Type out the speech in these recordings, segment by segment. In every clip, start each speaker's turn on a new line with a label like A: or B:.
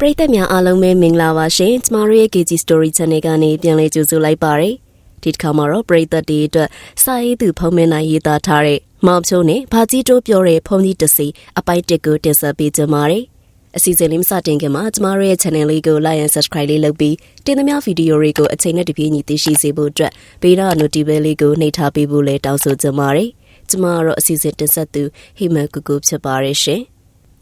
A: ပရိသတ်များအားလုံးပဲမင်္ဂလာပါရှင်ကျမတို့ရဲ့ KG Story Channel ကနေပြန်လည်ကြိုဆိုလိုက်ပါရစေဒီတစ်ခါမှာတော့ပရိသတ်တွေအတွက်စာရေးသူဖုံးမင်းနိုင်ရေးသားထားတဲ့မောင်ဖြိုးနဲ့ဘာကြီးတိုးပြောတဲ့ဖုံးကြီးတစီအပိုက်တစ်ကိုတင်ဆက်ပေးကြပါရစေအစီအစဉ်လေးမစတင်ခင်မှာကျမတို့ရဲ့ channel လေးကို like and subscribe လေးလုပ်ပြီးတင်သမျှဗီဒီယိုတွေကိုအချိန်နဲ့တပြေးညီသိရှိစေဖို့အတွက်ဘေးနာ notification လေးကိုနှိပ်ထားပေးဖို့လည်းတောင်းဆိုကြပါရစေကျမကတော့အစီအစဉ်တင်ဆက်သူဟိမန်ကူကူဖြစ်ပါရရှင်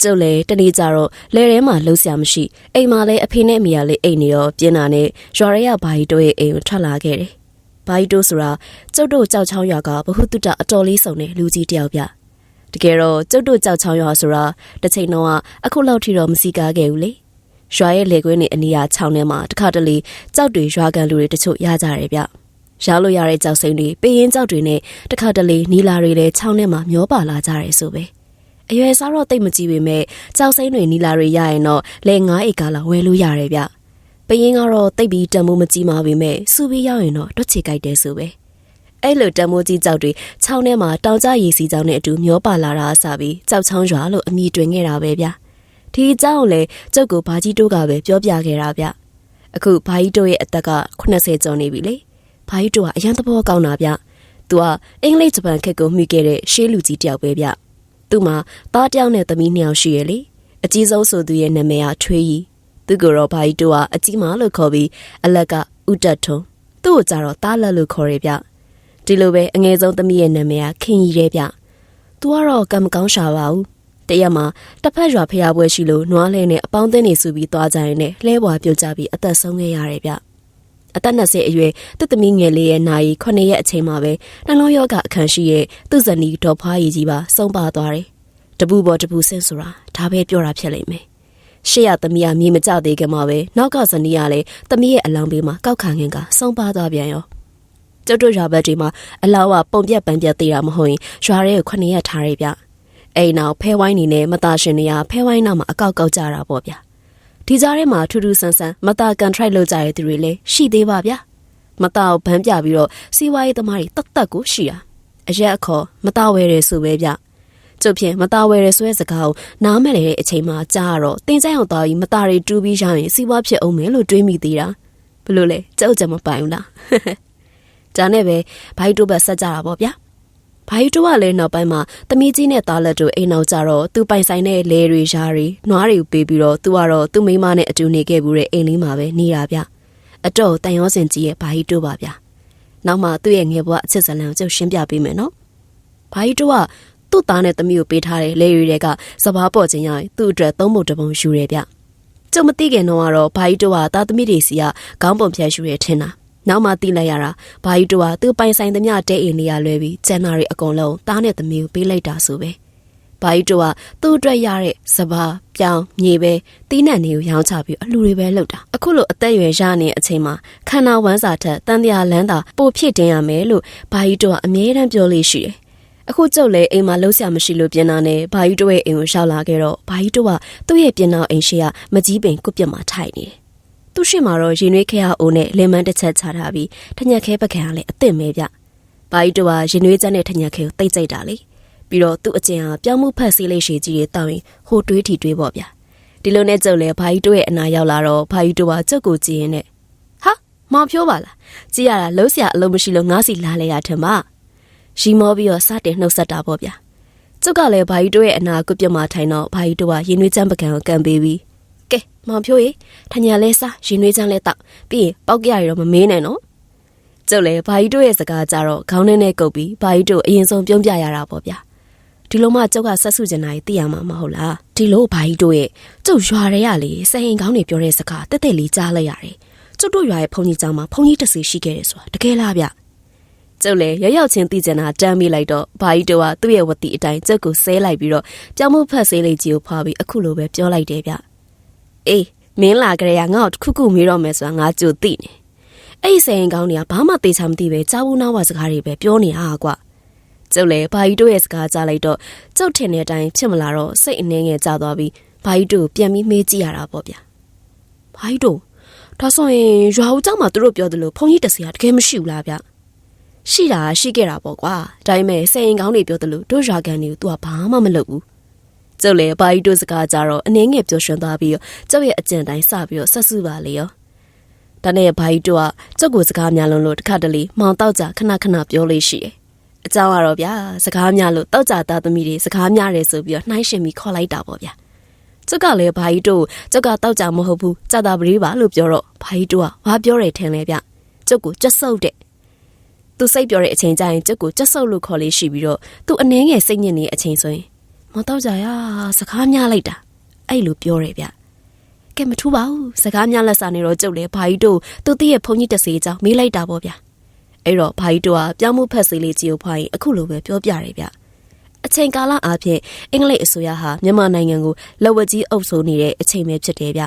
A: ကျုပ်လည်းတနေ့ကျတော့လဲထဲမှာလှုပ်ရှားမရှိအိမ်မှာလည်းအဖေနဲ့အမေကလည်းအိမ်နေတော့ပြင်းတာနဲ့ရွာရဲကဘာကြီးတို့ရဲ့အိမ်ကိုထွက်လာခဲ့တယ်။ဘာကြီးတို့ဆိုတာကျုပ်တို့ကြောက်ချောင်းရွာကဘ ഹു တုတအတော်လေးစုံတဲ့လူကြီးတယောက်ပြ။တကယ်တော့ကျုပ်တို့ကြောက်ချောင်းရွာဆိုတာတစ်ချိန်တော့အခုလောက်ထိတော့မစီကားခဲ့ဘူးလေ။ရွာရဲ့လေကွင်းနေအနီးအချောင်းထဲမှာတခါတလေကြောက်တွေရွာကန်လူတွေတချို့ရကြတယ်ဗျ။ရလို့ရတဲ့ကြောက်စိမ့်တွေပေးရင်ကြောက်တွေနဲ့တခါတလေနီလာတွေလည်းချောင်းထဲမှာမျောပါလာကြတယ်ဆိုပဲ။ အရွယ်စားတော့တိတ်မကြည့်ပေမဲ့ကြောက်စိမ့်တွေနီလာတွေရရင်တော့လဲ9ဧကလောက်ဝယ်လို့ရတယ်ဗျပရင်ကတော့တိတ်ပြီးတံမိုးမကြည့်ပါပေမဲ့စူပြီးရောက်ရင်တော့တွက်ချေကြိုက်တယ်ဆိုပဲအဲ့လိုတံမိုးကြီးကြောက်တွေချောင်းထဲမှာတောင်ကျရေစီကြောင်နဲ့အတူမျောပါလာတာအစားပြီးကြောက်ချောင်းရွာလို့အမည်တွင်ခဲ့တာပဲဗျဒီအကြောင်းလည်းကျုပ်ကဘာကြီးတိုးကပဲပြောပြခဲ့တာဗျအခုဘာကြီးတိုးရဲ့အသက်က80ကျော်နေပြီလေဘာကြီးတိုးကအရန်သဘောကောင်းတာဗျသူကအင်္ဂလိပ်ဂျပန်ခက်ကိုမှီခဲ့တဲ့ရှေးလူကြီးတယောက်ပဲဗျ သူ့မှာသားတယောက်နဲ့သမီးနှစ်ယောက်ရှိရလေအကြီးဆုံးဆိုသူရဲ့နာမည်ကထွေးကြီးသူကိုတော့ဘာကြီးတို့ကအကြီးမလို့ခေါ်ပြီးအလက်ကဥတက်ထုံသူ့ကိုကြတော့သားလက်လို့ခေါ်ရပြဒီလိုပဲအငယ်ဆုံးသမီးရဲ့နာမည်ကခင်ကြီးတဲ့ပြသူကတော့ကံမကောင်းရှာပါဘူးတရက်မှာတစ်ဖက်ရွာဖျားပွဲရှိလို့နွားလဲနဲ့အပေါင်းအသင်းတွေစုပြီးသွားကြရင်လည်းလှဲပွားပြုတ်ကြပြီးအသက်ဆုံးခဲ့ရတယ်ဗျ အသက်20အရွယ်သူ့သမီးငယ်လေးရဲ့နာရီ9ရက်အချိန်မှာပဲနှလုံးရောဂါအခန်းရှိရဲ့သူ့ဇနီးဒေါ်ဖွားရီကြီးပါဆုံးပါသွားတယ်။တပူပေါ်တပူဆင်းဆိုတာဒါပဲပြောတာဖြစ်လိမ့်မယ်။ရှေ့ရသမီးကမြေမကျသေးခင်မှာပဲနောက်ကဇနီးကလည်းသမီးရဲ့အလောင်းဘေးမှာကောက်ခံခင်ကဆုံးပါသွားပြန်ရော။ကျုပ်တို့ရွာဘက်တွေမှာအလောင်းကပုံပြက်ပန်းပြက်သေးတာမဟုတ်ရင်ရွာရဲကို9ရက်ထားရပြ။အိမ်နောက်ဖဲဝိုင်းနေနဲ့မသားရှင်တွေကဖဲဝိုင်းနောက်မှာအကောက်ကောက်ကြတာပေါ့ဗျာ။ ဒီကြားထဲမှာထူးထူးဆန်းဆန်းမတာကန်ထရိုက်လုပ်ကြတဲ့သူတွေလည်းရှိသေးပါဗျာမတာကိုဗန်းပြပြီးတော့စီးပွားရေးသမားတွေတတ်တတ်ကိုရှိရအရက်အခေါ်မတာဝဲတယ်ဆိုပဲဗျကျုပ်ဖြင့်မတာဝဲတယ်ဆိုတဲ့စကားကိုနားမလဲတဲ့အချိန်မှာကြားရတော့တင်ကြိုင်အောင်သွားပြီးမတာတွေတူးပြီးရရင်စီးပွားဖြစ်အောင်မယ်လို့တွေးမိသေးတာဘလို့လဲကျုပ်ကြမပိုင်ဘူးလားဒါနဲ့ပဲဘိုက်တို့ဘက်ဆက်ကြတာပေါ့ဗျာ။ ဘာကြီးတို့ကလည်းနောက်ပိုင်းမှာသမီးကြီးနဲ့သားလက်တို့အိမ်နောက်ကြတော့သူပိုင်ဆိုင်တဲ့လဲတွေရှားတွေနွားတွေကိုပေးပြီးတော့သူကတော့သူ့မိမနဲ့အတူနေခဲ့ဘူးတဲ့အိမ်လေးမှာပဲနေတာဗျ။အတော့တန်ရောစင်ကြီးရဲ့ဘာကြီးတို့ပါဗျ။နောက်မှသူ့ရဲ့ငယ်ဘဝအချစ်ဇလံကိုကျုပ်ရှင်းပြပေးမယ်နော်။ဘာကြီးတို့ကသူ့သားနဲ့သမီးကိုပေးထားတဲ့လဲရီတွေကစဘာပေါ်ချင်းရရင်သူ့အတွက်သုံးဖို့တပုံယူတယ်ဗျ။ကျုပ်မသိခင်တော့ကတော့ဘာကြီးတို့ကသားသမီးတွေစီကခေါင်းပုံဖြတ်ယူရထင်တာ။ နောက်မှသိလိုက်ရတာဘာကြီးတို့ကသူ့ပိုင်ဆိုင်သမျှတဲအိမ်နေရလွဲပြီးကျန်နာတွေအကုန်လုံးတားနဲ့သမီးကိုပေးလိုက်တာဆိုပဲဘာကြီးတို့ကသူ့အတွက်ရတဲ့စပါးပြောင်းမြေပဲတီးနှံတွေကိုရောင်းချပြီးအလှူတွေပဲလုပ်တာအခုလိုအသက်အရွယ်ရနေတဲ့အချိန်မှာခန္ဓာဝမ်းစာထက်တန်တရားလန်းတာပိုဖြစ်တင်ရမယ်လို့ဘာကြီးတို့ကအမြဲတမ်းပြောလို့ရှိတယ်အခုကျုပ်လည်းအိမ်မှာလှုပ်ရှားမရှိလို့ပြင်တာနဲ့ဘာကြီးတို့ရဲ့အိမ်ကိုရှောက်လာခဲ့တော့ဘာကြီးတို့ကသူ့ရဲ့ပြင်တော်အိမ်ရှိကမကြီးပင်ကုတ်ပြတ်မှာထိုင်နေတယ် သူ့ရှိမှာတော့ရင်နွေးခဲအားအိုးနဲ့လင်မန်းတစ်ချက်ချထားပြီးထညက်ခဲပကံကလည်းအစ်စ်မဲပြ။ဘာကြီးတော့ရင်နွေးချက်နဲ့ထညက်ခဲကိုတိတ်ကြိုက်တာလေ။ပြီးတော့သူ့အကျင့်ဟာပြောင်းမှုဖက်ဆေးလေးရှည်ကြီးတွေတောင်းရင်ဟိုတွေးထီတွေးပေါ့ဗျာ။ဒီလိုနဲ့ကျုပ်လည်းဘာကြီးတို့ရဲ့အနာရောက်လာတော့ဘာကြီးတို့ကကျုပ်ကိုကြည့်ရင်နဲ့ဟာမောင်ဖြိုးပါလား။ကြည့်ရတာလုံးစရာအလုံးမရှိလို့ငါးစီလာလဲရထင်ပါ။ရီမောပြီးတော့စတင်နှုတ်ဆက်တာပေါ့ဗျာ။ကျုပ်ကလည်းဘာကြီးတို့ရဲ့အနာကုပြမထိုင်တော့ဘာကြီးတို့ကရင်နွေးချမ်းပကံကိုကန်ပေးပြီး ကဲမောင်ဖြိုးရေထညာလဲစားရင်နွေးချမ်းလဲတောက်ပြီးရင်ပေါက်ကြရတော့မမေးနဲ့နော်ကျုပ်လည်းဘာကြီးတို့ရဲ့စကားကြတော့ခေါင်းထဲနဲ့ကုတ်ပြီးဘာကြီးတို့အရင်ဆုံးပြုံးပြရတာပေါ့ဗျာဒီလိုမှကျုပ်ကဆက်စုကျင်တာကြီးသိရမှာမဟုတ်လားဒီလိုဘာကြီးတို့ရဲ့ကျုပ်ရွာရဲရလေစဟင်ကောင်းတွေပြောတဲ့စကားတက်တက်လေးကြားလိုက်ရတယ်ကျုပ်တို့ရွာရဲ့ဖုန်ကြီးကျောင်းမှာဖုန်ကြီးတစ်စီရှိခဲ့တယ်ဆိုတာတကယ်လားဗျကျုပ်လည်းရရောက်ချင်းသိကျင်တာတမ်းမိလိုက်တော့ဘာကြီးတို့ကသူ့ရဲ့ဝတိအတိုင်းကျုပ်ကိုဆဲလိုက်ပြီးတော့ကြောင်မှုဖက်ဆေးလေးကြီးကိုဖွာပြီးအခုလိုပဲပြောလိုက်တယ်ဗျ အေးမင်းလာကြရငါ့ကိုတစ်ခုခုမေးတော့မယ်ဆိုတာငါကြိုသိနေအဲ့ဒီဆိုင်ကောင်းတွေကဘာမှသေချာမသိပဲကြားဘူးနားဝါစကားတွေပဲပြောနေတာကွာကျုပ်လည်းဘာကြီးတို့ရဲ့စကားကြားလိုက်တော့ကျုပ်ထင်တဲ့အတိုင်းဖြစ်မလာတော့စိတ်အနှဲငယ်ကျသွားပြီးဘာကြီးတို့ပြန်ပြီးမေးကြည့်ရတာပေါ့ဗျာဘာကြီးတို့ဒါဆိုရင်ရွာဦးကျောင်းမှာသူတို့ပြောသလိုဘုန်းကြီးတဆရာတကယ်မရှိဘူးလားဗျရှိတာရှိခဲ့တာပေါ့ကွာဒါပေမဲ့စိန်ကောင်းတွေပြောသလိုတို့ရွာကန်တွေကို तू ကဘာမှမလုပ်ဘူး ကျုပ်လည်းဘာကြီးတို့စကားကြတော့အနှင်းငယ်ပျော်ရွှင်သွားပြီးတော့ကျုပ်ရဲ့အကြံတိုင်းစပြီးတော့ဆက်စုပါလေရောဒါနဲ့ဘာကြီးတို့ကကျုပ်ကိုစကားများလုံးလို့တစ်ခါတလေမောင်တောက်ကြခဏခဏပြောလို့ရှိတယ်အကြောင်းကတော့ဗျာစကားများလို့တောက်ကြသားသမီးတွေစကားများတယ်ဆိုပြီးတော့နှိုင်းရှင်ပြီးခေါ်လိုက်တာပေါ့ဗျာကျုပ်ကလည်းဘာကြီးတို့ကျုပ်ကတောက်ကြမဟုတ်ဘူးကြာတာပရိပါလို့ပြောတော့ဘာကြီးတို့ကဘာပြောတယ်ထင်လဲဗျကျုပ်ကိုကြက်ဆုပ်တဲ့သူစိတ်ပြောတဲ့အချိန်ကျရင်ကျုပ်ကိုကြက်ဆုပ်လို့ခေါ်လေးရှိပြီးတော့သူအနှင်းငယ်စိတ်ညစ်နေတဲ့အချိန်ဆိုရင် မတော့ကြရစကားများလိုက်တာအဲ့လိုပြောတယ်ဗျကဲမထူးပါဘူးစကားများလက်စာနေတော့ကျုပ်လည်းဘာကြီးတို့သူတည့်ရဲ့ဖုန်ကြီးတစေးကြောင်းမေးလိုက်တာပေါ့ဗျအဲ့တော့ဘာကြီးတို့ကပြောင်းမှုဖက်စေးလေးကြီးကိုဖွာရင်အခုလိုပဲပြောပြတယ်ဗျအချိန်ကာလအားဖြင့်အင်္ဂလိပ်အစိုးရဟာမြန်မာနိုင်ငံကိုလက်ဝက်ကြီးအုပ်စိုးနေတဲ့အချိန်ပဲဖြစ်တယ်ဗျ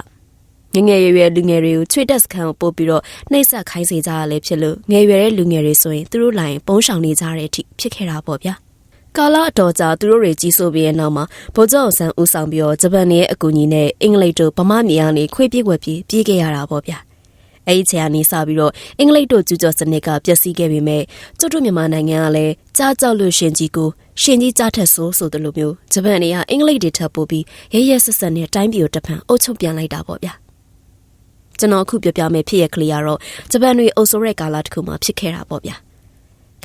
A: ငငယ်ရွယ်ရွယ်လူငယ်တွေကိုချွေတက်စခန်းကိုပို့ပြီးတော့နှိပ်စက်ခိုင်းစေကြရလဲဖြစ်လို့ငယ်ရွယ်တဲ့လူငယ်တွေဆိုရင်သူတို့လိုင်းပုံရှောင်နေကြတဲ့အထိဖြစ်ခဲ့တာပေါ့ဗျာ ကာလာအတော်ကြာသူတို့တွေကြီးစိုးပြီးတဲ့နောက်မှာဗိုလ်ချုပ်ဆန်းဦးဆောင်ပြီးတော့ဂျပန်ရဲ့အကူအညီနဲ့အင်္ဂလိပ်တို့ဗမာမြေကနေခွေးပြေးွက်ပြေးပြေးခဲ့ရတာပေါ့ဗျာအဲ့ဒီချာနေစပြီးတော့အင်္ဂလိပ်တို့ကျူးကျော်စနစ်ကပျက်စီးခဲ့ပေမဲ့ကျွတ်တို့မြန်မာနိုင်ငံကလည်းကြားကြောက်လို့ရှင်ကြီးကိုရှင်ကြီးကြားထက်ဆိုးဆိုတယ်လို့မျိုးဂျပန်တွေကအင်္ဂလိပ်တွေထပ်ပို့ပြီးရဲရဲဆက်ဆက်နဲ့တိုင်းပြည်ကိုတဖန်အုပ်ချုပ်ပြန်လိုက်တာပေါ့ဗျာကျွန်တော်အခုပြောပြမယ်ဖြစ်ရကလေးကတော့ဂျပန်တွေအုပ်စိုးတဲ့ကာလတစ်ခုမှာဖြစ်ခဲ့တာပေါ့ဗျာ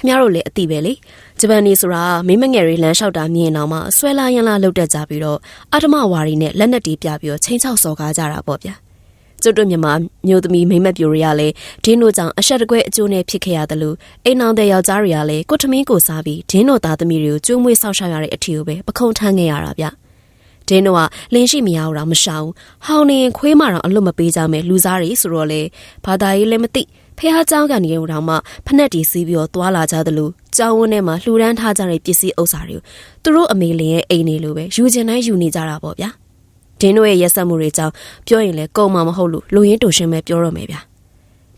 A: ခင်ဗျားတို့လည်းအတိပဲလေဂျပန်နေဆိုတာမိမငယ်တွေလမ်းလျှောက်တာမြင်အောင်မှဆွဲလာရန်လာလှုပ်တက်ကြပြီးတော့အာတမဝါရီနဲ့လက်နက်တီးပြပြီးတော့ချင်းချောက်စော်ကားကြတာပေါ့ဗျာကျွတ်တို့မြန်မာမျိုးသမီးမိမပြိုတွေကလည်းဒင်းတို့ကြောင့်အဆက်တကွဲအကျိုးနဲ့ဖြစ်ခဲ့ရတယ်လို့အိမ်အောင်တဲ့ယောက်ျားတွေကလည်းကိုထမင်းကိုစားပြီးဒင်းတို့သားသမီးတွေကိုကျိုးမွေးဆောက်ရှောက်ရတဲ့အထီကိုပဲပခုံးထမ်းခဲ့ရတာဗျဒင်းတို့ကလင်းရှိမရဘူးတော့မရှောင်ဟောင်းနေခွေးမတော့အလွတ်မပေးကြမယ်လူစားတွေဆိုတော့လေဘာသာရေးလည်းမသိ ဖះเจ้าကနေတော့တောင်မှဖက်နဲ့တီးစီးပြီးတော့သွာလာကြသလိုကျောင်းဝန်းထဲမှာလှူဒန်းထားကြတဲ့ပစ္စည်းဥစ္စာတွေကိုသူတို့အမေလင်ရဲ့အိမ်နေလိုပဲယူကျင်တိုင်းယူနေကြတာပေါ့ဗျာဒင်းတို့ရဲ့ရက်ဆက်မှုတွေကြောင့်ပြောရင်လည်းကုံမှမဟုတ်လို့လူရင်းတူရှင်းပဲပြောတော့မယ်ဗျာ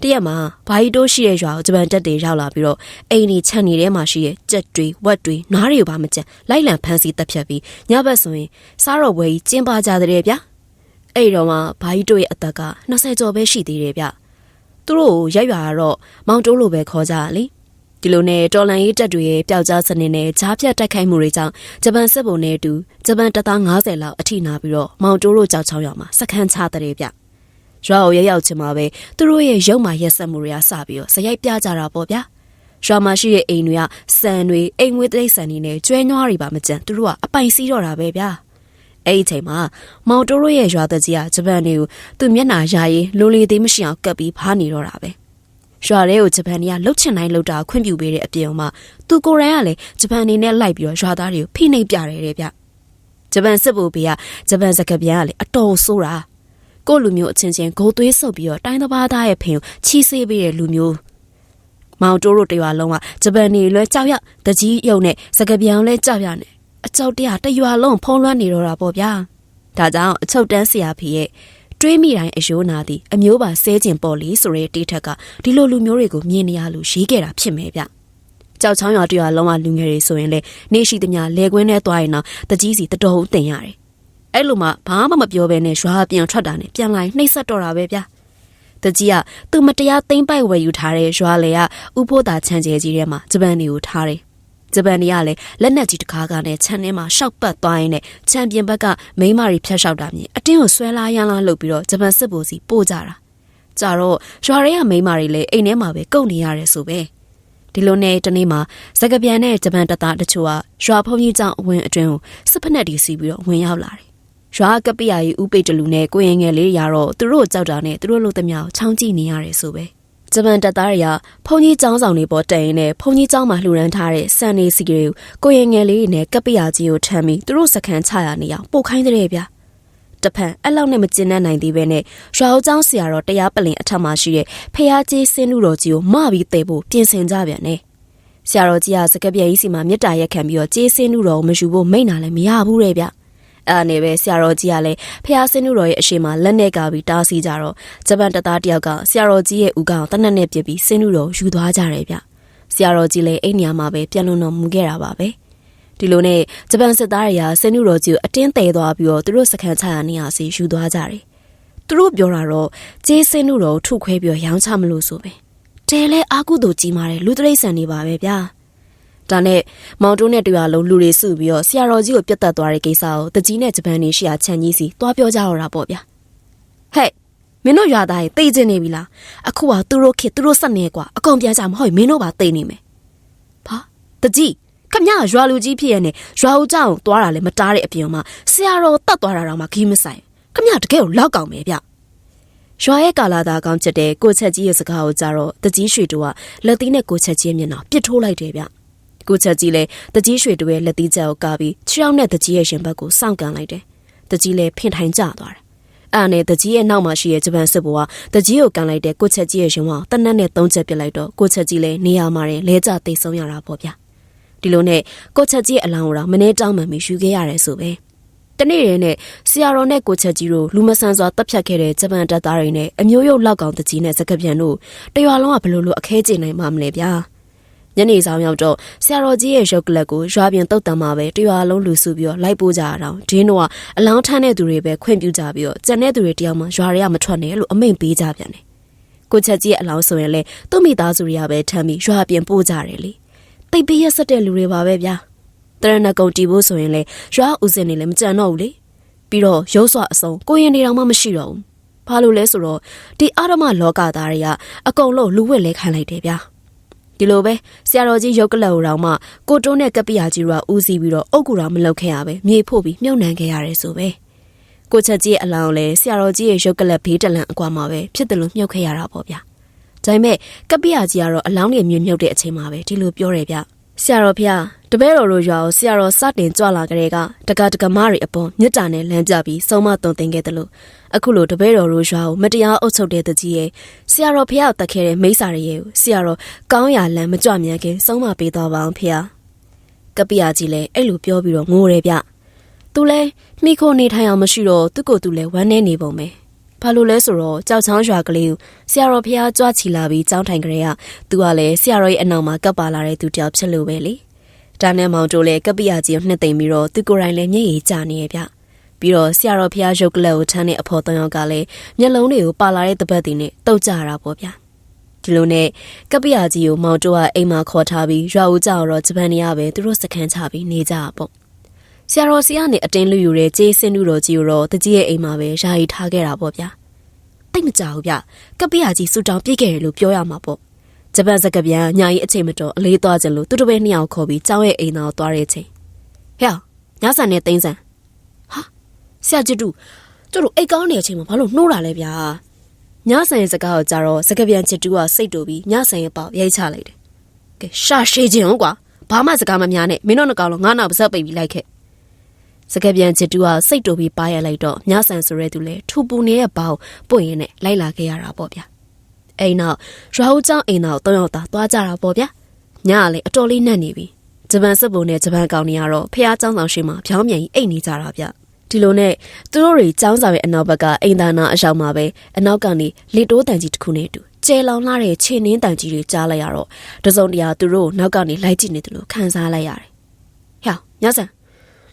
A: တရက်မှာဘာကြီးတိုးရှိတဲ့ရွာကိုဂျပန်တက်တွေရောက်လာပြီးတော့အိမ်ကြီးခြံနေထဲမှာရှိတဲ့ကြက်တွေဝက်တွေနားတွေကိုပါမကြက်လိုက်လံဖမ်းဆီးတပ်ဖြတ်ပြီးညဘက်ဆိုရင်စားတော့ဝဲကြီးကျင်းပါကြတဲ့ဗျာအဲ့တော့မှဘာကြီးတို့ရဲ့အသက်က20ကျော်ပဲရှိသေးတယ်ဗျ သူတို့ကိုရိုက်ရွာတော့မောင်တိုးလိုပဲခေါ်ကြရလေဒီလိုနဲ့တော်လန်ရေးတပ်တွေရဲ့ပျောက်ကြားစနစ်နဲ့ဂျားပြတ်တိုက်ခိုက်မှုတွေကြောင့်ဂျပန်စစ်ဗိုလ်နဲ့အတူဂျပန်တပ်သား90လောက်အထိနာပြီးတော့မောင်တိုးတို့ကြောက်ချောင်းရွာမှာစခန်းချတဲ့ဗျရွာကိုရရောက်ချင်မှာပဲသူတို့ရဲ့ရုံမာရက်ဆက်မှုတွေကစပြီးတော့ဇရိုက်ပြကြတာပေါ့ဗျာရွာမှာရှိတဲ့အိမ်တွေကစံတွေအိမ်ငွေတိတ်ဆန်တွေနဲ့ကျွဲနွားတွေပါမကြံသူတို့ကအပိုင်စီးတော့တာပဲဗျာ အဲ့ဒီအချိန်မှာမောင်တိုးတို့ရဲ့ရွာသက်ကြီးကဂျပန်တွေကိုသူ့မျက်နှာယာရည်လိုလီသေးမရှိအောင်ကပ်ပြီးဖားနေတော့တာပဲရွာထဲကိုဂျပန်တွေကလှုပ်ချင်တိုင်းလှုပ်တာခွင့်ပြုပေးတဲ့အပြင်မှာသူကိုယ်တိုင်ကလည်းဂျပန်နေနဲ့လိုက်ပြီးတော့ရွာသားတွေကိုဖိနှိပ်ပြတယ်တဲ့ဗျဂျပန်စစ်ဗိုလ်ဘေးကဂျပန်စကပြန်ကလည်းအတော်ဆိုးတာကိုလူမျိုးအချင်းချင်းဂိုးသွေးဆုပ်ပြီးတော့တိုင်းတစ်ပါးသားရဲ့ဖင်ကိုချီးဆေးပေးတဲ့လူမျိုးမောင်တိုးတို့တရွာလုံးကဂျပန်နေလွဲကြောက်ရတကြီးယုံနဲ့စကပြန်လဲကြောက်ရနဲ့ အကြောက်တရားတရွာလုံးဖုံးလွှမ်းနေတော့တာပေါ့ဗျာဒါကြောင့်အချုပ်တန်းဆရာဖေရဲ့တွေးမိတိုင်းအယိုးနာသည်အမျိုးပါဆဲကျင်ပေါ်လီဆိုတဲ့တေးထက်ကဒီလိုလူမျိုးတွေကိုမြင်နေရလို့ရေးခဲ့တာဖြစ်မယ်ဗျကြောက်ချောင်းရွာတရွာလုံးဝလူငယ်တွေဆိုရင်လေနေရှိသမျှလေကွင်းထဲသွားရင်တော့တကြီးစီတတော်ဦးတင်ရတယ်အဲ့လိုမှဘာမှမပြောဘဲနဲ့ရွာပြန်ထွက်တာနဲ့ပြန်လာနှိမ့်ဆက်တော့တာပဲဗျတကြီးကသူမတရားသိမ့်ပိုက်ဝယ်ယူထားတဲ့ရွာလေကဥဖို့တာချမ်းကျဲကြီးထဲမှာဂျပန်တွေကိုထားတယ် ဂျပန်တွေကလည်းလက်နက်ကြီးတစ်ခါကနဲ့ခြံထဲမှာရှောက်ပတ်သွားရင်းနဲ့ချန်ပီယံဘက်ကမိန်းမတွေဖျက်လျှောက်တာမြင်အတင်းကိုဆွဲလာရမ်းလာလုပ်ပြီးတော့ဂျပန်စစ်ဗိုလ်စီပို့ကြတာကြတော့ရွာတွေကမိန်းမတွေလည်းအိမ်ထဲမှာပဲကုတ်နေရတယ်ဆိုပဲဒီလိုနဲ့တနေ့မှာစကပြန်နဲ့ဂျပန်တပ်သားတချို့ကရွာဖုံကြီးကျောင်းအဝင်အတွင်းကိုစစ်ဖက်နဲ့တီးစီပြီးတော့ဝင်ရောက်လာတယ်ရွာကပိယာကြီးဥပိတ်တလူနဲ့ကိုရင်ငယ်လေးရတော့သူတို့ကြောက်တာနဲ့သူတို့လိုသမျှကိုချောင်းကြည့်နေရတယ်ဆိုပဲ ဂျပန်တပ်သားတွေကဖုန်ကြီးကျောင်းဆောင်တွေပေါ်တက်ရင်းနဲ့ဖုန်ကြီးကျောင်းမှာလှူဒန်းထားတဲ့စံနေစီတွေကိုကိုရင်ငယ်လေးနဲ့ကပ္ပိယာကြီးကိုထမ်းပြီးသူတို့စခန်းချရနေအောင်ပို့ခိုင်းတဲ့ဗျာတဖန်အဲ့လောက်နဲ့မကျင်တဲ့နိုင်သေးပဲနဲ့ရွာဦးကျောင်းဆရာတော်တရားပလင်အထက်မှာရှိတဲ့ဖះကြီးစင်းလူတော်ကြီးကိုမပြီးသိဖို့ပြင်ဆင်ကြပြန်နေဆရာတော်ကြီးကစကပြည့်ကြီးစီမှာမေတ္တာရက်ခံပြီးတော့ကျေးစင်းလူတော်ကိုမယူဖို့မိန့်တာလည်းမရဘူးတဲ့ဗျာ အဲ့နဲ့ပဲဆရာတော်ကြီးကလည်းဖះဆင်းနုတော်ရဲ့အရှိမလက်နဲ့ကပြီးတားဆီးကြတော့ဂျပန်တပ်သားတယောက်ကဆရာတော်ကြီးရဲ့ဥကောင်တနက်နဲ့ပြစ်ပြီးဆင်းနုတော်ယူသွားကြတယ်ဗျဆရာတော်ကြီးလည်းအဲ့နေရာမှာပဲပြန်လွန်တော်မူခဲ့တာပါပဲဒီလိုနဲ့ဂျပန်စစ်သားတွေကဆင်းနုတော်ကြီးကိုအတင်းတဲသွားပြီးတော့သူတို့စခန်းချရာနေရာစီယူသွားကြတယ်သူတို့ပြောတာတော့ကျေးဆင်းနုတော်ကိုထုခွဲပြီးရောင်းချမလို့ဆိုပဲတဲလဲအာကုသူကြီးမာတဲ့လူတရိတ်ဆန်နေပါပဲဗျာ ဒါနဲ့မောင်တိုးနဲ့တွေ့ရလုံးလူတွေစုပြီးတော့ဆရာတော်ကြီးကိုပြတ်တက်သွားတဲ့ကိစ္စကိုတကြီးနဲ့ဂျပန်နေရှိရာခြံကြီးစီသွားပြောကြတော့တာပေါ့ဗျာဟဲ့မင်းတို့ရွာသားတွေသိကျင်နေပြီလားအခုကသူတို့ခေသူတို့ဆက်နေကွာအကုန်ပြန်ကြမဟုတ်မင်းတို့ပါသိနေမယ်ဘာတကြီးခမရရွာလူကြီးဖြစ်ရနေရွာဦးကြောင်သွားတာလည်းမတားတဲ့အပြင်မှာဆရာတော်တတ်သွားတာတော့မှခီးမဆိုင်ခမရတကယ်ကိုလောက်ကောင်ပဲဗျရွာရဲ့ကာလာသားကောင်းချက်တဲ့ကိုချက်ကြီးရဲ့စကားကိုကြတော့တကြီးရွှေတူကလက်သီးနဲ့ကိုချက်ကြီးရဲ့မျက်နှာပစ်ထိုးလိုက်တယ်ဗျ ကိုချက်ကြီးလည်းတကြီးရွှေတူရဲ့လက်သီးချက်ကိုကာပြီးချောင်းနဲ့တကြီးရဲ့ရင်ဘတ်ကိုစောင့်ကန်လိုက်တယ်တကြီးလည်းဖင်ထိုင်ကျသွားတယ်အဲ့နဲ့တကြီးရဲ့နောက်မှာရှိတဲ့ဂျပန်စစ်ဘိုးကတကြီးကိုကန်လိုက်တဲ့ကိုချက်ကြီးရဲ့ရင်ဝါတနက်နဲ့သုံးချက်ပစ်လိုက်တော့ကိုချက်ကြီးလည်းနေရာမှာလဲကျသိဆုံးရတာပေါ့ဗျဒီလိုနဲ့ကိုချက်ကြီးအလောင်းကိုတော့မနေတောင်းမှန်ပြီးယူခဲ့ရတယ်ဆိုပဲတနေ့ရဲနဲ့ဆရာတော်နဲ့ကိုချက်ကြီးတို့လူမဆန်စွာတပ်ဖြတ်ခဲ့တဲ့ဂျပန်တပ်သားတွေနဲ့အမျိုးရုပ်လောက်ကောင်တကြီးနဲ့စကပြန်တို့တရွာလုံးကဘလို့လို့အခဲကျင်နိုင်မှာမလဲဗျာ ညနေဆောင်ရောက်တော့ဆရာတော်ကြီးရဲ့ရုပ်ကလပ်ကိုရွာပြင်တုတ်တံမှာပဲတရွာလုံးလူစုပြီးတော့လိုက်ပို့ကြရအောင်ဒင်းတို့ကအလောင်းထမ်းတဲ့သူတွေပဲခွင့်ပြုကြပြီးတော့ကြံတဲ့သူတွေတယောက်မှရွာတွေကမထွက်နဲ့လို့အမိန့်ပေးကြပြန်တယ်ကိုချက်ကြီးရဲ့အလောင်းဆိုရင်လေသူ့မိသားစုတွေကပဲထမ်းပြီးရွာပြင်ပို့ကြတယ်လေတိတ်ပေးရဆက်တဲ့လူတွေပါပဲဗျာတရဏဂုံတီဖို့ဆိုရင်လေရွာဦးစင်နေလည်းမကြံတော့ဘူးလေပြီးတော့ရုပ်စွာအစုံကိုရင်နေတော်မှမရှိတော့ဘူးဘာလို့လဲဆိုတော့ဒီအာရမလောကသားတွေကအကုန်လုံးလူဝက်လဲခံလိုက်တယ်ဗျာ ဒီလိုပဲဆရာတော်ကြီးရုပ်ကလပ်တော်မှကိုတွန်းနဲ့ကပိယာကြီးတို့ကဦးစီးပြီးတော့အုတ်ကူတော်မလောက်ခဲ့ရပဲမြေဖို့ပြီးမြုပ်နှံခဲ့ရတယ်ဆိုပဲကိုချက်ကြီးရဲ့အလောင်းလဲဆရာတော်ကြီးရဲ့ရုပ်ကလပ်ဘေးတလန့်အကွာမှာပဲဖြစ်တယ်လို့မြုပ်ခဲ့ရတာပေါ့ဗျာဒါပေမဲ့ကပိယာကြီးကတော့အလောင်းတွေမြုပ်မြုပ်တဲ့အချိန်မှာပဲဒီလိုပြောတယ်ဗျ ဆရာတော်ဖျားတပည့်တော်တို့ရွာကိုဆရာတော်စတင်ကြွလာကြတဲ့ကတကတကမတွေအပေါ်မြစ်တာနဲ့လမ်းပြပြီးဆုံးမတုံသင်ခဲ့တယ်လို့အခုလိုတပည့်တော်တို့ရွာကိုမတရားအုပ်ချုပ်တဲ့တကြီးရဲ့ဆရာတော်ဖျားကိုတတ်ခဲ့တဲ့မိစ္ဆာတွေရဲ့ဆရာတော်ကောင်းရာလမ်းမကြွမြန်ခင်ဆုံးမပေးသွားပါအောင်ဖျားကပိယာကြီးလည်းအဲ့လိုပြောပြီးတော့ငိုတယ်ဗျသူလဲမိခိုနေထိုင်အောင်မရှိတော့သူ့ကိုယ်သူလဲဝမ်းနေနေပုံပဲ ဘာလို့လဲဆိုတော့ကြောက်ချောင်းရွာကလေးကိုဆရာတော်ဖះကြွချီလာပြီးကြောင်းထိုင်ကြတဲ့ကသူကလည်းဆရာတော်ရဲ့အနောက်မှာကပ်ပါလာတဲ့သူတယောက်ဖြစ်လို့ပဲလေဒါနဲ့မောင်တိုးလည်းကပိယာကြီးကိုနှစ်သိမ့်ပြီးတော့သူကိုယ်တိုင်လည်းမျက်ရည်ကျနေရဲ့ဗျပြီးတော့ဆရာတော်ဖះရုပ်ကလပ်ကိုထမ်းတဲ့အဖော်သုံးယောက်ကလည်းမျက်လုံးတွေကိုပါလာတဲ့တပတ်တွေနဲ့တုတ်ကြတာပေါ့ဗျာဒီလိုနဲ့ကပိယာကြီးကိုမောင်တိုးကအိမ်မှာခေါ်ထားပြီးရွာဦးကြောက်တော့ဂျပန်နေရပဲသူတို့စခန်းချပြီးနေကြတာပေါ့ ဆရာတော်စီကနေအတင်းလူယူတဲ့ကျေးစင်းလူတော်ကြီးကိုတော့တကြီးရဲ့အိမ်မှာပဲယာယီထားခဲ့တာပေါ့ဗျာတိတ်မကြောက်ဗျကပိယာကြီးစူတောင်းပြစ်ခဲ့တယ်လို့ပြောရမှာပေါ့ဂျပန်စကပြန်ညာကြီးအချိန်မတော်အလေးသွားကြလို့သူတပည့်နှစ်ယောက်ခေါ်ပြီးကျောင်းရဲ့အိမ်သားကိုသွားတဲ့ချိန်ဟဲ့ညဆန်နဲ့တင်းဆန်ဟာဆရာကျတူကျတို့အိတ်ကောင်းနေတဲ့အချိန်မှာဘာလို့နှိုးတာလဲဗျာညဆန်ရဲ့စကားကိုကြတော့စကပြန်ချစ်တူကစိတ်တူပြီးညဆန်ရဲ့ပေါက်ရိုက်ချလိုက်တယ်ကဲရှာရှည်ခြင်းကွာဘာမှစကားမများနဲ့မင်းတို့နှကောင်လုံးငါးနောက်ပါဇက်ပိတ်ပြီးလိုက်ခဲ့ စကပြန်ချစ်တူကစိတ်တူပြီးပါရလိုက်တော့ညဆန်ဆိုရဲသူလဲထူပူနေတဲ့ဘောင်ပွင့်ရင်းနဲ့လိုက်လာခဲ့ရတာပေါ့ဗျာအဲ့နောက်ရာဟုကျောင်းအိမ်တော်တော့တာသွားကြတာပေါ့ဗျာညကလည်းအတော်လေးနက်နေပြီဂျပန်စစ်ဘုံနဲ့ဂျပန်ကောင်တွေကတော့ဖះကျောင်းဆောင်ရှိမှဖြောင်းမြန်ကြီးအိတ်နေကြတာဗျဒီလိုနဲ့သူတို့တွေကျောင်းဆောင်ရဲ့အနောက်ဘက်ကအိမ်သာနာအရောက်မှာပဲအနောက်ကနေလစ်တိုးတန်ကြီးတစ်ခုနဲ့အတူကျဲလောင်လာတဲ့ခြေနင်းတန်ကြီးတွေကြားလိုက်ရတော့တစုံတရာသူတို့နောက်ကနေလိုက်ကြည့်နေတယ်လို့ခံစားလိုက်ရတယ်ဟောင်ညဆန်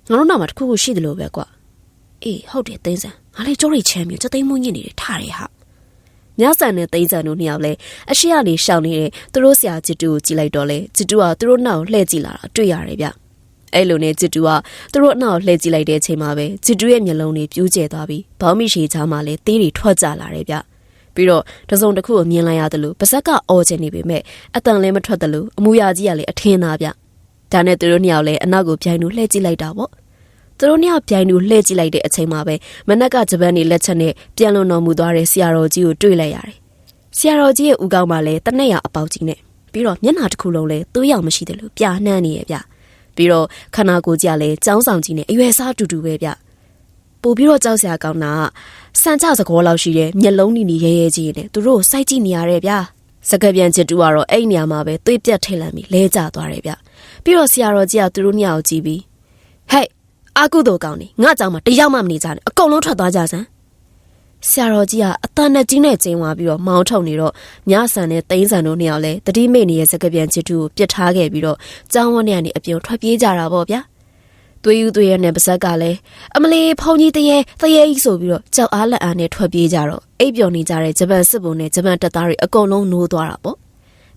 A: ငါတို့နောက်မှာတစ်ခုခုရှိတယ်လို့ပဲကွာအေးဟုတ်တယ်သိန်းဆန်ငါလည်းကြောရိတ်ချမ်းမြေစသိမ်းမွညစ်နေတယ်ထားရဟာမြဆန်နဲ့သိန်းဆန်တို့နှစ်ယောက်လည်းအရှိကနေရှောင်နေတဲ့သူတို့ဆရာချစ်တူကိုကြည့်လိုက်တော့လေချစ်တူကသူတို့နောက်လှည့်ကြည့်လာတာတွေ့ရတယ်ဗျအဲ့လိုနဲ့ချစ်တူကသူတို့အနောက်လှည့်ကြည့်လိုက်တဲ့အချိန်မှာပဲချစ်တူရဲ့မျက်လုံးတွေပြူးကျဲသွားပြီးဘောင်းမိရှည်ချားမှလည်းသေးတွေထွက်ကြလာတယ်ဗျပြီးတော့တစုံတစ်ခုကိုမြင်လိုက်ရတယ်လို့ပါဇက်ကအော်ချင်နေပေမဲ့အတန်လည်းမထွက်တယ်လို့အမူအရာကြီးကလည်းအထင်းသားဗျ ဒါနဲ့သူတို့နှစ်ယောက်လည်းအနောက်ကိုပြိုင်လို့လှည့်ကြည့်လိုက်တာပေါ့သူတို့နှစ်ယောက်ပြိုင်တူလှည့်ကြည့်လိုက်တဲ့အချိန်မှာပဲမနက်ကဂျပန်နေလက်ချက်နဲ့ပြန်လွန်တော်မူသွားတဲ့ဆရာတော်ကြီးကိုတွေ့လိုက်ရတယ်။ဆရာတော်ကြီးရဲ့ဦးခေါင်းမှာလည်းတနက်ရအပေါက်ကြီးနဲ့ပြီးတော့မျက်နှာတစ်ခုလုံးလည်းသွေးရောင်မရှိတယ်လို့ပြာနှမ်းနေရဲ့ဗျ။ပြီးတော့ခန္ဓာကိုယ်ကြီးကလည်းចောင်းဆောင်ကြီးနဲ့အရွယ်စားတူတူပဲဗျ။ပို့ပြီးတော့ကြောက်စရာကောင်းတာကစံချစကောလောက်ရှိတဲ့မျက်လုံးနီနီရဲရဲကြီးနဲ့သူတို့စိုက်ကြည့်နေရတဲ့ဗျ။ စကပြန်ချစ်တူကတော့အဲ့နေရာမှာပဲသွေးပြတ်ထိတ်လန့်ပြီးလဲကျသွားတယ်ဗျ။ပြီးတော့ဆရာတော်ကြီးကသူတို့ညောင်ကြည့်ပြီးဟဲ့အာကုသိုလ်ကောင်းနေငါကြောင့်မတယောက်မှမနေကြနဲ့အကုန်လုံးထွက်သွားကြစမ်းဆရာတော်ကြီးကအတန်နဲ့ကြီးနဲ့ကျင်းသွားပြီးတော့မောင်းထုတ်နေတော့ညဆန်နဲ့သိန်းဆန်တို့နှစ်ယောက်လဲတတိမိတ်နေတဲ့စကပြန်ချစ်သူကိုပြစ်ထားခဲ့ပြီးတော့ကျောင်းဝန်းထဲကနေအပြုံထွက်ပြေးကြတာပေါ့ဗျာ သွေးယူသွေးရနဲ့ပါဇက်ကလည်းအမလီဖုန်ကြီးတရေတရေကြီးဆိုပြီးတော့ကြောက်အားလက်အားနဲ့ထွက်ပြေးကြတော့အိပ်ပျော်နေကြတဲ့ဂျပန်စစ်ဘုံနဲ့ဂျပန်တပ်သားတွေအကုန်လုံးနိုးသွားတာပေါ့ဒါ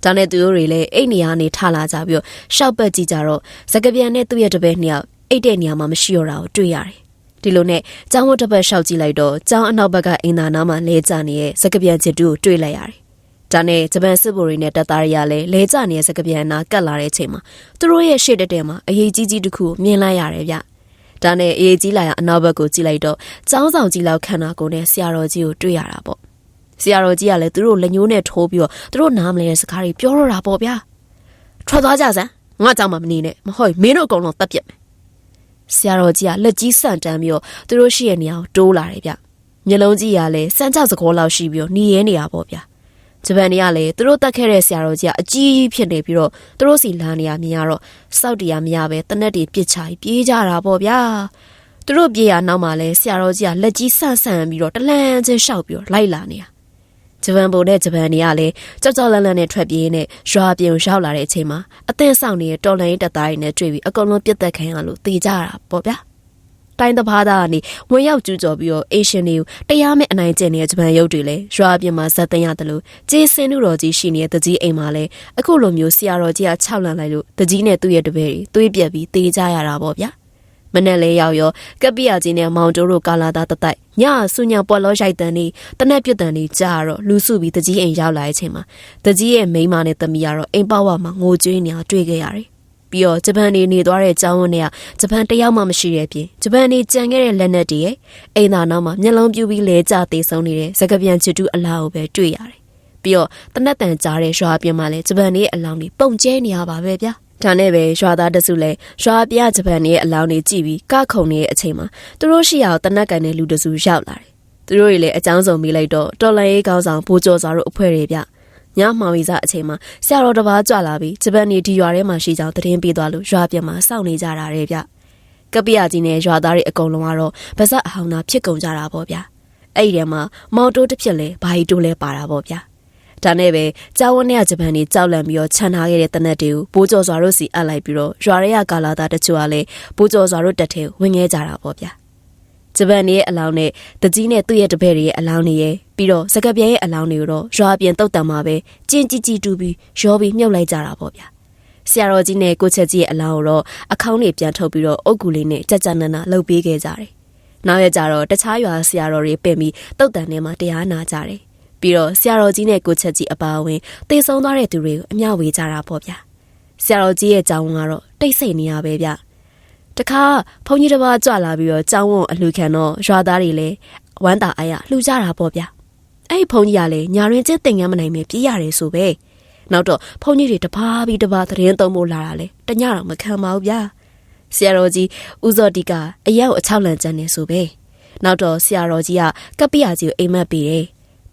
A: ဒါနဲ့သူတို့တွေလည်းအိတ်နေရာနေထလာကြပြီးတော့ရှောက်ပတ်ကြည့်ကြတော့စကပြန်နဲ့သူ့ရဲ့တပည့်နှစ်ယောက်အိတ်တဲ့နေရာမှာမရှိတော့တာကိုတွေ့ရတယ်။ဒီလိုနဲ့ကျောင်းဝတ်တစ်ပတ်ရှောက်ကြည့်လိုက်တော့ကျောင်းအနောက်ဘက်ကအင်သာနာမှာလဲကျနေတဲ့စကပြန်ချစ်တူကိုတွေ့လိုက်ရတယ်။ ဒါနဲ့ဂျပန်စစ်ဗိုလ်တွေနဲ့တပ်သားတွေကလည်းလဲကျနေတဲ့စကပြန်နာကတ်လာတဲ့အချိန်မှာသူတို့ရဲ့ရှေ့တက်တဲ့မှာအရေးကြီးကြီးတစ်ခုမြင်လိုက်ရတယ်ဗျ။ဒါနဲ့အေးကြီးလာရအနောက်ဘက်ကိုကြည့်လိုက်တော့ကျောင်းဆောင်ကြီးလောက်ခန္ဓာကိုယ်နဲ့ဆရာတော်ကြီးကိုတွေ့ရတာပေါ့ဆရာတော်ကြီးကလည်းသူတို့လက်ညှိုးနဲ့ထိုးပြီးတော့သူတို့နားမလဲတဲ့စကားတွေပြောတော့တာပေါ့ဗျာထွက်သွားကြစမ်းငါကြောင့်မမနေနဲ့မဟုတ်မင်းတို့အကုန်လုံးတတ်ပြစ်မယ်ဆရာတော်ကြီးကလက်ကြီးဆန့်တန်းပြီးတော့သူတို့ရှိရဲ့နေရာကိုတိုးလာတယ်ဗျမျက်လုံးကြီးကလည်းစမ်းကြစကောလောက်ရှိပြီးတော့หนีရဲနေတာပေါ့ဗျာ ဂျပန်တွေကလည်းသူတို့တက်ခဲ့တဲ့ဆရာတော်ကြီးကအကြီးကြီးဖြစ်နေပြီးတော့သူတို့စီလာနေရမြင်ရတော့စောက်တရားမရပဲတနက်တွေပြစ်ချပြေးကြတာပေါ့ဗျာသူတို့ပြေးရနောက်မှာလဲဆရာတော်ကြီးကလက်ကြီးဆန့်ဆန့်ပြီးတော့တလန့်ချင်းရှောက်ပြီးတော့လိုက်လာနေတာဂျပန်ဘုံနဲ့ဂျပန်တွေကလည်းကြောက်ကြောက်လန့်လန့်နဲ့ထွက်ပြေးနေရွာပြင်ရောက်လာတဲ့အချိန်မှာအသင်းဆောင်နေတဲ့တော်လန်ရေးတပ်သားတွေနဲ့တွေ့ပြီးအကုန်လုံးပြစ်သက်ခံရလို့တေကြတာပေါ့ဗျာ တိုင်းသဘာသားကနေဝင်ရောက်ကျူးကျော်ပြီးတော့အေရှင်တွေကိုတရားမဲ့အနိုင်ကျင့်နေတဲ့ဂျပန်ရုပ်တွေလည်းရွာပြင်မှာဇက်သိမ်းရတယ်လို့ကျေးစင်းလူတော်ကြီးရှိနေတဲ့တကြီးအိမ်မှာလည်းအခုလိုမျိုးဆရာတော်ကြီးကခြောက်လန့်လိုက်လို့တကြီးနဲ့သူ့ရဲ့တပည့်တွေသွေးပြက်ပြီးတေကြရတာပေါ့ဗျာမနဲ့လေးရောက်ရောကပ္ပိယကြီးနဲ့မောင်တိုးတို့ကာလာသားတတိုက်ညဆုညံပေါ်လောရိုက်တန်နေတနက်ပြစ်တန်နေကြာတော့လူစုပြီးတကြီးအိမ်ရောက်လာတဲ့အချိန်မှာတကြီးရဲ့မိန်းမနဲ့သမီးကတော့အိမ်ပေါဝမှာငိုကြွေးနေတာတွေ့ခဲ့ရတယ် ပြီးတော့ဂျပန်နေနေသွားတဲ့ကျောင်းဝန်းတွေကဂျပန်တယောက်မှမရှိတဲ့ပြင်ဂျပန်နေကြံခဲ့တဲ့လက်နက်တွေရဲ့အိမ်သာနောက်မှာမျက်လုံးပြူပြီးလဲကျသေးဆုံးနေတဲ့စကပြန်ချစ်တူအလားကိုပဲတွေ့ရတယ်ပြီးတော့တနက်တန်ကြားတဲ့ရွာပြင်မှာလည်းဂျပန်နေရဲ့အလောင်းတွေပုံကျဲနေရပါပဲဗျာဒါနဲ့ပဲရွာသားတစုလဲရွာပြဂျပန်ရဲ့အလောင်းတွေကြည့်ပြီးကခုံနေတဲ့အချိန်မှာသူတို့ရှိရာကိုတနက်ကန်တဲ့လူတစုရောက်လာတယ်။သူတို့တွေလည်းအကြောင်းစုံမိလိုက်တော့တော်လန်ရေးကောင်းဆောင်ဘိုးကျော်စွာတို့အဖွဲ့တွေဗျ။ ညမှောင်ရီစားအချိန်မှာဆရာတော်တစ်ပါးကြွလာပြီးဂျပန်နေဒီရွာထဲမှာရှိကြောင်းသတင်းပေးသွားလို့ရွာပြန်မှာစောင့်နေကြတာတဲ့ဗျ။ကပ္ပိယကြီးနဲ့ရွာသားတွေအကုန်လုံးကတော့ဗဇက်အဟောင်းသာဖြစ်ကုန်ကြတာပေါ့ဗျာ။အဲ့ဒီထဲမှာမောင်တိုးတစ်ဖြစ်လဲဘာကြီးတိုးလဲပါတာပေါ့ဗျာ။ဒါနဲ့ပဲကြောင်းဝန်းနဲ့ဂျပန်နေကြောက်လန့်ပြီးတော့ခြံထားခဲ့တဲ့တနက်တွေကိုဘိုးကျော်စွာတို့စီအပ်လိုက်ပြီးတော့ရွာရဲရကာလာသားတချို့ကလည်းဘိုးကျော်စွာတို့တက်ထဲဝင်ခဲ့ကြတာပေါ့ဗျာဂျပန်နေရဲ့အလောင်းနဲ့တကြီးနဲ့သူ့ရဲ့တပည့်တွေရဲ့အလောင်းတွေရဲ့ ပြီးတော့စကပြဲရဲ့အလောင်းတွေကိုတော့ရွာပြင်တုတ်တံမှာပဲကျင်းကြီးကြီးတူးပြီးရောပြီးမြုပ်လိုက်ကြတာပေါ့ဗျာဆရာတော်ကြီးနဲ့ကိုချက်ကြီးရဲ့အလောင်းကိုတော့အခေါင်းတွေပြန်ထုတ်ပြီးတော့အုတ်ကူလေးနဲ့ကြကြနနလှုပ်ပေးခဲ့ကြတယ်နောက်ရကြတော့တခြားရွာဆရာတော်တွေပြင်ပြီးတုတ်တန်ထဲမှာတရားနာကြတယ်ပြီးတော့ဆရာတော်ကြီးနဲ့ကိုချက်ကြီးအပါအဝင်တေဆုံးသွားတဲ့သူတွေကိုအမျှဝေကြတာပေါ့ဗျာဆရာတော်ကြီးရဲ့ကြောင်းကတော့တိတ်ဆိတ်နေရပဲဗျတခါဘုန်းကြီးတစ်ပါးကြွလာပြီးတော့ကြောင်းဝုံအလှခံတော့ရွာသားတွေလည်းဝမ်းသာအားရလှူကြတာပေါ့ဗျာ အဲ့ဒီဘုန်းကြီးကလည်းညာရင်ကျင့်တင်ငန်းမနိုင်ပဲပြေးရတယ်ဆိုပဲနောက်တော့ဘုန်းကြီးတွေတပါးပြီးတပါးသတင်းသုံးဖို့လာတာလေတညတော့မခံပါဘူးဗျာဆရာတော်ကြီးဦးစောတိကအရောက်အချောက်လန့်ကျန်နေဆိုပဲနောက်တော့ဆရာတော်ကြီးကကပ္ပိယကြီးကိုအိမ်မက်ပေးတယ်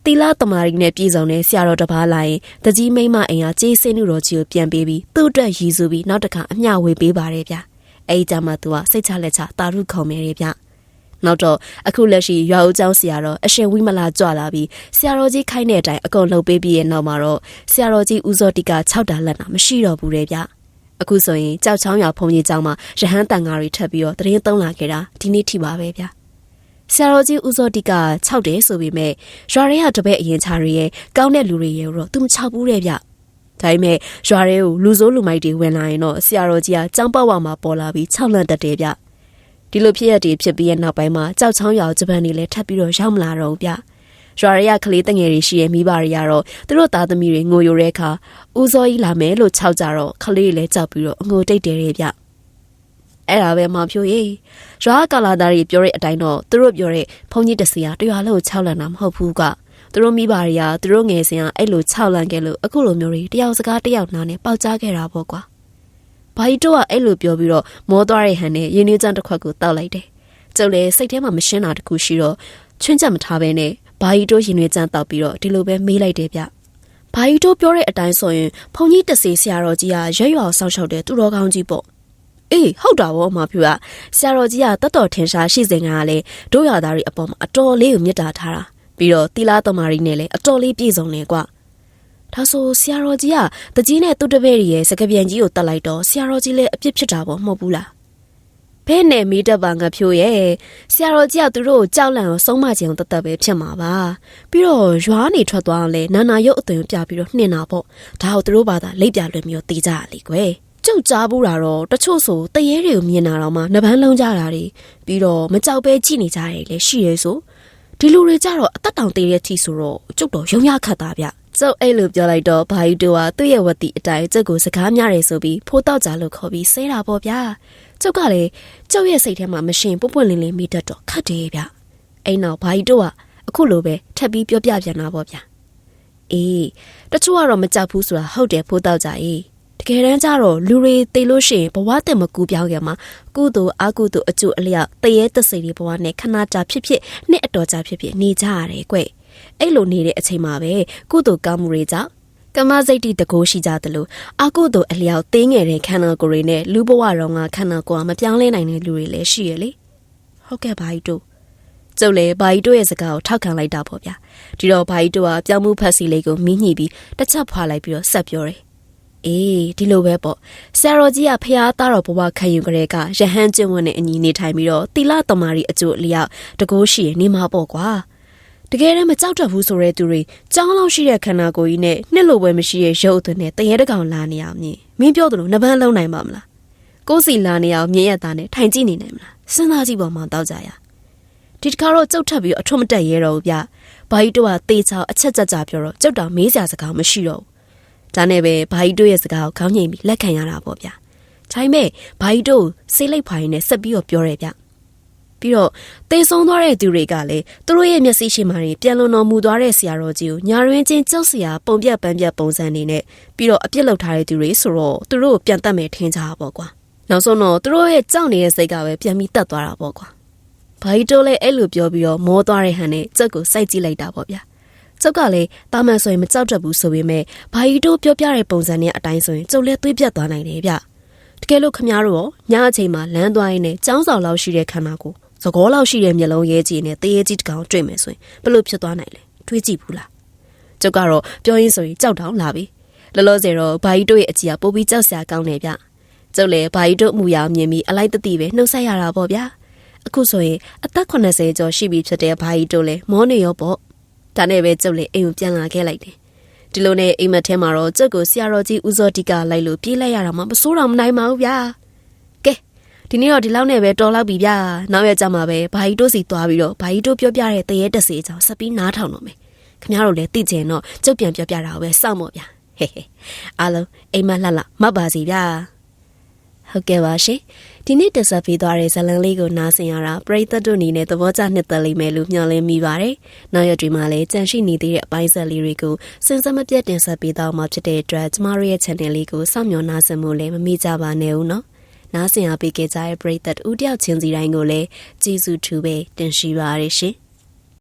A: သီလတမာရီနဲ့ပြည်စုံတဲ့ဆရာတော်တစ်ပါးလာရင်တကြီးမိမအိမ်ကကြေးစင်းနုတော်ကြီးကိုပြန်ပေးပြီးသူ့အတွက်ရည်စူးပြီးနောက်တစ်ခါအမျှဝေပေးပါတယ်ဗျအဲဒီကြမှာသူကစိတ်ချလက်ချတာရုခုံမယ်ဗျ နောက်တော့အခုလက်ရှိရွာဦးကျောင်းဆရာတော်အရှင်ဝိမလာကြွလာပြီးဆရာတော်ကြီးခိုင်းတဲ့အတိုင်းအကုန်လှုပ်ပေးပြီးရဲ့နောက်မှာတော့ဆရာတော်ကြီးဦးစောတိက6တာလက်နာမရှိတော့ဘူးတဲ့ဗျအခုဆိုရင်ကြောက်ချောင်းရွာဖုန်ကြီးကျောင်းမှာရဟန်းတန်ဃာတွေထပ်ပြီးတော့တရင်သုံးလာခဲ့တာဒီနေ့ထိပါပဲဗျဆရာတော်ကြီးဦးစောတိက6တယ်ဆိုပေမဲ့ရွာရဲကတပည့်အရင်ချာတွေရဲ့ကောင်းတဲ့လူတွေရဲ့တော့သူမချဘူးတဲ့ဗျဒါပေမဲ့ရွာရဲကိုလူစိုးလူမိုက်တွေဝင်လာရင်တော့ဆရာတော်ကြီးကကြောင်းပတ်ဝါမှာပေါ်လာပြီး6လန့်တက်တယ်ဗျ ဒီလိုဖြစ်ရတဲ့ဖြစ်ပြီးရဲ့နောက်ပိုင်းမှာကြောက်ချောင်းရွာဂျပန်တွေလည်းထပ်ပြီးတော့ရောက်မလာတော့ဗျရွာရရကလေးတငယ်တွေရှိရဲ့မိဘတွေကတော့သူတို့သားသမီးတွေငိုယိုတဲ့အခါဦးစောကြီးလာမယ်လို့ခြောက်ကြတော့ကလေးတွေလည်းကြောက်ပြီးတော့အငိုတိတ်တယ်တဲ့ဗျအဲ့ဒါပဲမောင်ဖြိုရေးရွာကာလာသားတွေပြောတဲ့အတိုင်းတော့သူတို့ပြောတဲ့ဘုန်းကြီးတစီကတရွာလုံးကိုခြောက်လန့်တာမဟုတ်ဘူးကသူတို့မိဘတွေကသူတို့ငယ်စဉ်ကအဲ့လိုခြောက်လန့်ခဲ့လို့အခုလိုမျိုးတွေတယောက်စကားတယောက်နားနဲ့ပေါက်ကြားခဲ့တာပေါ့ကွာ ဘာကြီးတို့ကအဲ့လိုပြောပြီးတော့မောသွားတဲ့ဟန်နဲ့ရင်းနှီးချမ်းတစ်ခွက်ကိုတောက်လိုက်တယ်ကျုပ်လည်းစိတ်ထဲမှာမရှင်းတာတခုရှိတော့ချွင်းချက်မထားဘဲနဲ့ဘာကြီးတို့ရင်နှွေးချမ်းတောက်ပြီးတော့ဒီလိုပဲမေးလိုက်တယ်ဗျဘာကြီးတို့ပြောတဲ့အတိုင်းဆိုရင်ဘုန်းကြီးတစီဆရာတော်ကြီးကရွရွအောင်ဆောက်ရှောက်တဲ့သူတော်ကောင်းကြီးပေါ့အေးဟုတ်တာဗောမဖြူကဆရာတော်ကြီးကတတ်တော်ထင်ရှားရှိစဉ်ကလည်းတို့ရသားတွေအပေါ်မှာအတော်လေးကိုမြတ်တာထားတာပြီးတော့တီလာတော်မာရီနဲ့လည်းအတော်လေးပြည့်စုံနေကွာ ဒါဆိုဆရာတော်ကြီးကတကြီးနဲ့သူ့တပည့်ရဲ့စကပြန်ကြီးကိုတတ်လိုက်တော့ဆရာတော်ကြီးလည်းအပြစ်ဖြစ်တာပေါ့မဟုတ်ဘူးလားဘဲနဲ့မိတတ်ပါငါဖြိုးရဲ့ဆရာတော်ကြီးကသူတို့ကိုကြောက်လန့်အောင်ဆုံးမခြင်းတတ်တတ်ပဲဖြစ်မှာပါပြီးတော့ရွာနေထွက်သွားအောင်လဲနာနာရုပ်အသွင်ပြပြီးတော့နှင်တာပေါ့ဒါကိုသူတို့ဘာသာလိပ်ပြလွယ်မျိုးတေးကြရလေကွယ်ကျုပ်ကြားဘူးတာတော့တချို့ဆိုတရေတွေကိုမြင်တာတော့မှနှပန်းလုံးကြတာတွေပြီးတော့မကြောက်ပဲကြည့်နေကြတယ်လေရှိရဲဆိုဒီလူတွေကြတော့အသက်တောင်သေးတဲ့အထိဆိုတော့ကျုပ်တော့ရုံရခတ်တာဗျ ကျုပ်အဲ့လိုပြောလိုက်တော့ဘာယူတို့ကသူ့ရဲ့ဝတ်တီအတိုင်းကျုပ်ကိုစကားများတယ်ဆိုပြီးဖိုးတောက်ကြလို့ခေါ်ပြီးဆဲတာပေါ့ဗျာကျုပ်ကလည်းကျုပ်ရဲ့စိတ်ထဲမှာမရှင်ပွပွလင်းလင်းမိတတ်တော့ခတ်တယ်ဗျအဲ့နောက်ဘာယူတို့ကအခုလိုပဲထပ်ပြီးပြောပြပြန်တာပေါ့ဗျာအေးတချို့ကတော့မကြောက်ဘူးဆိုတာဟုတ်တယ်ဖိုးတောက်ကြရေးတကယ်တမ်းကျတော့လူတွေသိလို့ရှိရင်ဘဝတင်မကူပြောင်းခင်မှာကုသိုလ်အကုသိုလ်အကျိုးအလျောက်တရေတစိတွေဘဝနဲ့ခဏတာဖြစ်ဖြစ်နှစ်အတော်ကြာဖြစ်ဖြစ်နေကြရတယ်ကွ အဲ့လိုနေတဲ့အချိန်မှာပဲကုသိုလ်ကောင်းမှုတွေကြောင့်ကမ္မစိတ်တိတကိုးရှိကြသလိုအကုသိုလ်အလျောက်တင်းငယ်တဲ့ခန္ဓာကိုယ်တွေနဲ့လူဘဝတော်ကခန္ဓာကိုယ်ကမပြောင်းလဲနိုင်တဲ့လူတွေလည်းရှိရလေဟုတ်ကဲ့ဘာကြီးတို့ကျုပ်လည်းဘာကြီးတို့ရဲ့စကားကိုထောက်ခံလိုက်တာပေါ့ဗျာဒီတော့ဘာကြီးတို့ကပြောင်းမှုဖက်စီလေးကိုမင်းညှိပြီးတစ်ချက်ဖွာလိုက်ပြီးတော့ဆက်ပြောတယ်အေးဒီလိုပဲပေါ့ဆရာတော်ကြီးကဖះသားတော်ဘဝခံယူကြတဲ့ကရဟန်းကျင့်ဝတ်နဲ့အညီနေထိုင်ပြီးတော့သီလတမာရီအကျိုးအလျောက်တကိုးရှိရနေမှာပေါ့ကွာ တကယ်တမ်းမကြောက်တတ်ဘူးဆိုတဲ့သူတွေကြောင်းလောက်ရှိတဲ့ခန္ဓာကိုယ်ကြီးနဲ့နှစ်လိုပဲမရှိတဲ့ရုပ်အသွင်နဲ့တရေတကောင်လာနေအောင်မြင်မင်းပြောသလိုနှပန်းလုံးနိုင်ပါမလားကိုယ်စီလာနေအောင်မြင်ရတာနဲ့ထိုင်ကြည့်နေနိုင်မလားစဉ်းစားကြည့်ပေါ်မှာတောက်ကြရဒီတခါတော့ကြုတ်ထပ်ပြီးအထွတ်မတက်ရဲတော့ဘူးဗျဘာကြီးတို့ကတေးချောက်အချက်ကြကြပြောတော့ကြုတ်တောင်မေးစရာစကားမရှိတော့ဘူးဒါနဲ့ပဲဘာကြီးတို့ရဲ့စကားကိုခေါင်းငိမ့်ပြီးလက်ခံရတာပေါ့ဗျာဒါပေမဲ့ဘာကြီးတို့ဆေးလိုက်ဖိုင်နဲ့ဆက်ပြီးတော့ပြောရဲဗျ ပြီးတော့တေဆုံးသွားတဲ့သူတွေကလည်းသူတို့ရဲ့မျက်စိရှိမှတွေပြန်လွန်တော်မူသွားတဲ့ဆရာတော်ကြီးကိုညာရင်းချင်းကြောက်စရာပုံပြက်ပန်းပြက်ပုံစံနေနဲ့ပြီးတော့အပြစ်လောက်ထားတဲ့သူတွေဆိုတော့သူတို့ကိုပြန်တတ်မယ်ထင်ကြတာပေါ့ကွာနောက်ဆုံးတော့သူတို့ရဲ့ကြောက်နေတဲ့စိတ်ကပဲပြန်ပြီးတတ်သွားတာပေါ့ကွာဘာကြီးတို့လည်းအဲ့လိုပြောပြီးတော့မောသွားတဲ့ဟန်နဲ့ကြက်ကိုစိုက်ကြည့်လိုက်တာပေါ့ဗျာကျုပ်ကလည်းတာမန်ဆိုရင်မကြောက်တတ်ဘူးဆိုပေမဲ့ဘာကြီးတို့ပြောပြတဲ့ပုံစံနဲ့အတိုင်းဆိုရင်ကျုပ်လည်းသွေးပြတ်သွားနိုင်တယ်ဗျတကယ်လို့ခမားတို့ရောညအချိန်မှာလမ်းသွားရင်းနဲ့ចောင်းဆောင်လောက်ရှိတဲ့ခန္ဓာကိုယ် သကောလောက်ရှိတဲ့မျက်လုံးရဲကြီးနဲ့တရေကြီးတကောင်တွေ့မယ်ဆိုရင်ဘလို့ဖြစ်သွားနိုင်လဲတွေးကြည့်ဘူးလားကျုပ်ကတော့ပြောရင်းဆိုရင်ကြောက်တောင်လာပြီလောလောဆယ်တော့ဘာကြီးတို့ရဲ့အကြီးကပိုးပြီးကြောက်စရာကောင်းနေဗျကျုပ်လည်းဘာကြီးတို့အမှုရာမြင်ပြီးအလိုက်တတိပဲနှုတ်ဆက်ရတာပေါ့ဗျာအခုဆိုရင်အသက်80ကျော်ရှိပြီဖြစ်တဲ့ဘာကြီးတို့လည်းမောနေရောပေါ့ဒါနဲ့ပဲကျုပ်လည်းအိမ်ကိုပြန်လာခဲ့လိုက်တယ်ဒီလိုနဲ့အိမ်မက်ထဲမှာတော့ကျုပ်ကိုဆရာတော်ကြီးဦးစောတိကလိုက်လို့ပြေးလိုက်ရတာမှမစိုးတော့မနိုင်ပါဘူးဗျာကဲ ဒီနေ့တော့ဒီလောက်နဲ့ပဲတော်လောက်ပြီဗျာနောက်ရကြမှာပဲဘာကြီးတို့စီသွားပြီးတော့ဘာကြီးတို့ပြောပြတဲ့တရေတက်စီအကြောင်းဆက်ပြီးနားထောင်တော့မယ်ခင်ဗျားတို့လည်းသိကျင်တော့ကျုပ်ပြန်ပြောပြတာကိုပဲစောင့်မို့ဗျာဟဲဟဲအားလုံးအိမ်မလှလှမတ်ပါစီဗျာဟုတ်ကဲ့ပါရှင်ဒီနေ့တက်ဆက်ပေးသွားတဲ့ဇလန်လေးကိုနားဆင်ရတာပရိသတ်တို့အနေနဲ့သဘောကျနှစ်သက်လိမ့်မယ်လို့မျှော်လင့်မိပါတယ်။နောက်ရက်တွေမှာလည်းကြန့်ရှိနေသေးတဲ့အပိုင်းဆက်လေးတွေကိုစဉ်ဆက်မပြတ်တင်ဆက်ပေးသွားမှာဖြစ်တဲ့အတွက်ကျမတို့ရဲ့ channel လေးကိုစောင့်မျှော်နားဆင်ဖို့လည်းမမေ့ကြပါနဲ့ဦးနော်။ နားဆင်အားပေးကြတဲ့ပရိသတ်ဦးတယောက်ချင်းစီတိုင်းကိုလည်းကျေးဇူးထူးပဲတင်ရှိပါရရှင်။